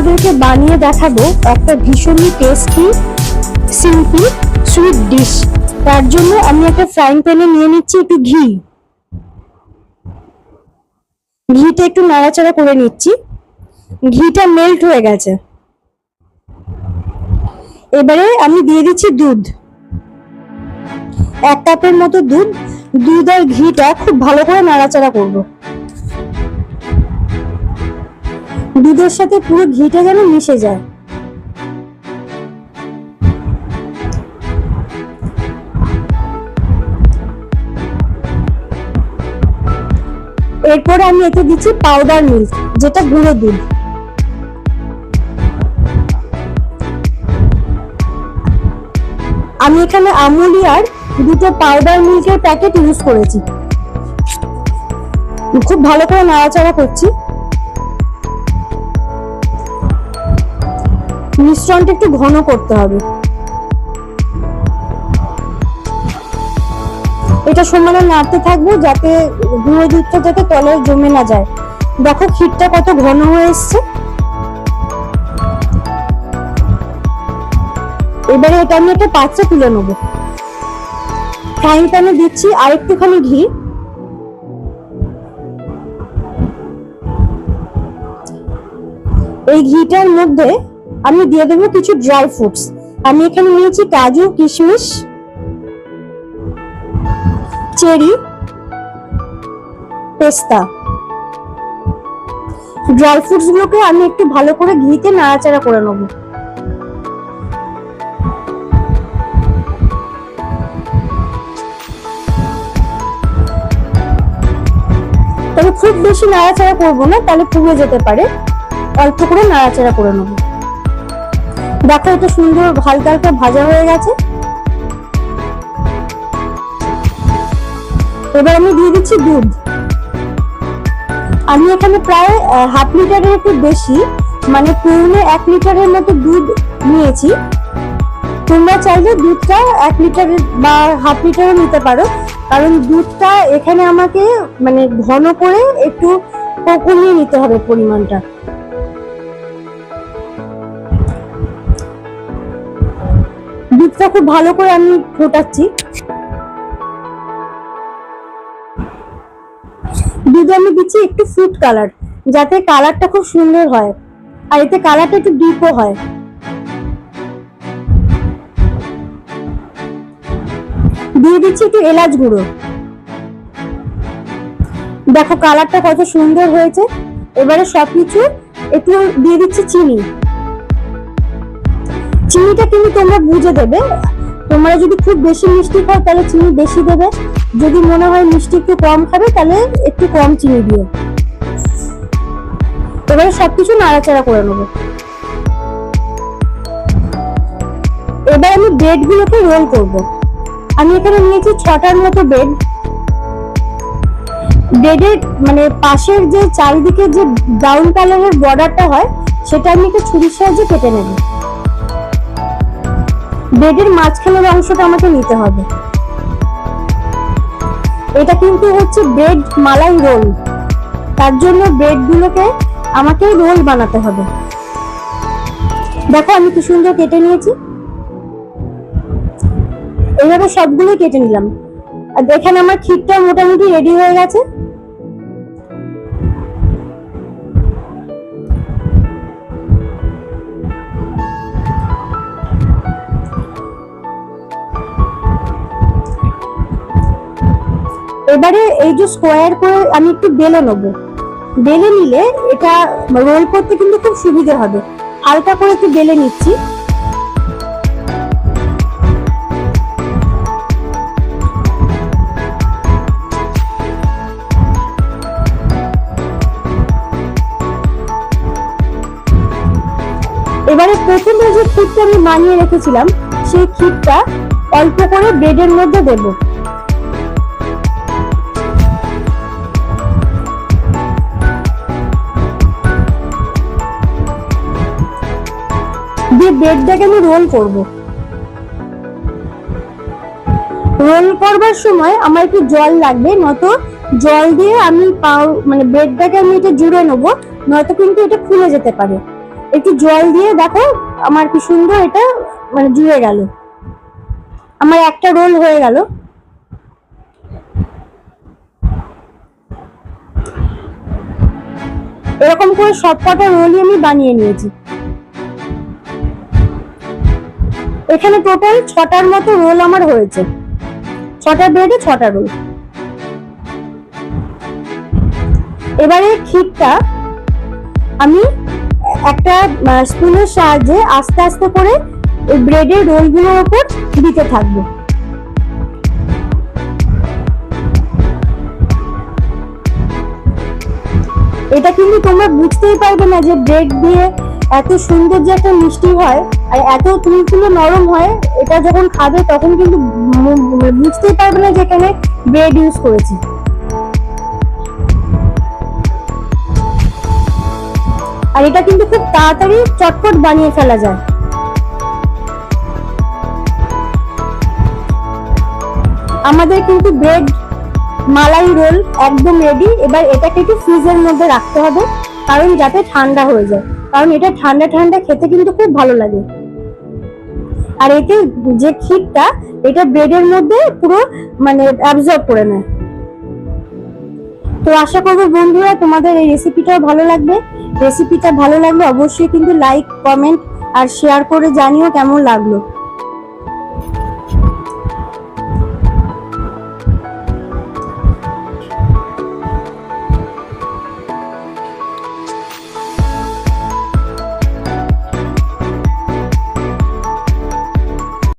তোমাদেরকে বানিয়ে দেখাবো একটা ভীষণই টেস্টি সিম্পল সুইট ডিশ তার জন্য আমি একটা ফ্রাইং প্যানে নিয়ে নিচ্ছি একটু ঘি। ঘিটা একটু নাড়াচাড়া করে নিচ্ছি। ঘিটা মেল্ট হয়ে গেছে। এবারে আমি দিয়ে দিচ্ছি দুধ। এক কাপের মতো দুধ। দুধ আর ঘিটা খুব ভালো করে নাড়াচাড়া করব। দুধের সাথে পুরো ঘিটা যেন মিশে যায়। এরপরে আমি এতে দিচ্ছি পাউডার মিল্ক যেটা গুঁড়ো দুধ। আমি এখানে আমুলি দুটো পাউডার মিল্কের প্যাকেট ইউজ করেছি। খুব ভালো করে নাড়াচাড়া করছি। মিশ্রণটা একটু ঘন করতে হবে। এটা সমানে নাড়তে থাকব যাতে গুঁড়ো দুধটা যাতে তলায় জমে না যায়। দেখো ক্ষীরটা কত ঘন হয়ে এসছে। এবারে এটা আমি একটা পাত্রে তুলে নেব। ফ্রাইং প্যানে দিচ্ছি আর একটুখানি ঘি। এই ঘিটার মধ্যে আমি দিয়ে দেবো কিছু ড্রাই ফ্রুটস আমি এখানে নিয়েছি কাজু, কিশমিশ, চেরি, পেস্তা। ড্রাই ফ্রুটস গুলোকে আমি একটু ভালো করে ঘিতে নাড়াচাড়া করে নেব। খুব বেশি নাড়াচাড়া করব না, তাহলে পুড়ে যেতে পারে। অল্প করে নাড়াচাড়া করে নেব। দেখো, এটা সুন্দর, হালকা হালকা ভাজা হয়ে গেছে। এবার আমি দিয়ে দিচ্ছি দুধ। আমি এখানে প্রায় হাফ লিটারের একটু বেশি মানে পৌনে এক লিটারের মতো দুধ নিয়েছি। তোমরা চাইলে দুধটা এক লিটারের বা হাফ লিটারও নিতে পারো, কারণ দুধটা এখানে আমাকে মানে ঘন করে একটু কমিয়ে নিতে হবে পরিমাণটা। দুধটা খুব ভালো করে আমি ফোটাচ্ছি। দুধে আমি দিচ্ছি একটু ফ্রুট কালার যাতে কালারটা খুব সুন্দর হয়। আর এতে কালারটা একটু ডিপও হয়। দিয়ে দিচ্ছি একটু এলাচ গুঁড়ো। দেখো কালারটা কত সুন্দর হয়েছে। এবারে সবকিছু একটু দিয়ে দিচ্ছি চিনি। চিনিটা কিন্তু তোমরা বুঝে দেবে। তোমরা যদি খুব বেশি মিষ্টি খাও, তাহলে চিনি বেশি দেবে। যদি মনে হয় মিষ্টি একটু কম খাবে, তাহলে একটু কম চিনি দিও। এবারে সবকিছু নাড়াচাড়া করে নেব। এবার আমি ব্রেড গুলোকে রোল করব। আমি এখানে নিয়েছি ছটার মতো ব্রেড। ব্রেডের মানে পাশের যে চারিদিকে যে ব্রাউন কালারের বর্ডারটা হয়, সেটা আমি একটু ছুরির সাহায্যে কেটে নেব। ব্রেডের মাঝখানের অংশটা আমাকে নিতে হবে। এটা কিন্তু হচ্ছে ব্রেড মালাই রোল। তার জন্য ব্রেড গুলোকে আমাকে রোল বানাতে হবে। দেখো আমি কি সুন্দর কেটে নিয়েছি। এইভাবে সবগুলো কেটে নিলাম। আর দেখেন আমার ক্ষীরটা মোটামুটি রেডি হয়ে গেছে। এবারে এই যে স্কোয়ার করে আমি একটু বেলে নেব। বেলে নিলে এটা রোল করতে কিন্তু খুব সুবিধে হবে। হালকা করে একটু বেলে নিচ্ছি। এবারে প্রথমে যে ক্ষীরটা আমি বানিয়ে রেখেছিলাম, সেই ক্ষীরটা অল্প করে ব্রেডের মধ্যে দেব। দিয়ে ব্রেডটাকে আমি রোল করব। রোল করবার সময় আমার একটু জল লাগবে, নয়তো জল দিয়ে আমি পাও মানে ব্রেডটাকে আমি এটা জুড়ে নেব, নয়তো কিন্তু এটা খুলে যেতে পারে। একটু জল দিয়ে দেখো, আমার কি সুন্দর এটা মানে জুড়ে গেল। আমার একটা রোল হয়ে গেল। এরকম করে সবকটা রোলই আমি বানিয়ে নিয়েছি। এখানে টোটাল ছটার মতো রোল আমার হয়েছে। ছটা ব্রেডে ছটা রোল এবারে ক্ষীরটা আমি একটা স্পুনের সাহায্যে আস্তে আস্তে করে ওই ব্রেডের রোলগুলোর ওপর দিতে থাকব। এটা কিন্তু তোমরা বুঝতেই পারবে না যে ব্রেড দিয়ে এত সুন্দর যে একটা মিষ্টি হয় আর এত তুলতুলে নরম হয়, এটা যখন খাবে তখন কিন্তু বুঝতেই পারবে না যে এখানে ব্রেড ইউজ করেছি। আর এটা কিন্তু খুব তাড়াতাড়ি চটপট বানিয়ে ফেলা যায়। আমাদের কিন্তু ব্রেড মালাই রোল একদম রেডি এবার এটাকে একটু ফ্রিজের মধ্যে রাখতে হবে, কারণ যাতে ঠান্ডা হয়ে যায়। কারণ এটা ঠান্ডা ঠান্ডা খেতে কিন্তু খুব ভালো লাগে। আর এতে যে ক্ষীরটা, এটা ব্রেডের মধ্যে পুরো মানে অ্যাবজর্ব করে নেয়। তো আশা করব বন্ধুরা তোমাদের এই রেসিপিটাও ভালো লাগবে। রেসিপিটা ভালো লাগলে অবশ্যই কিন্তু লাইক কমেন্ট আর শেয়ার করে জানিও কেমন লাগল।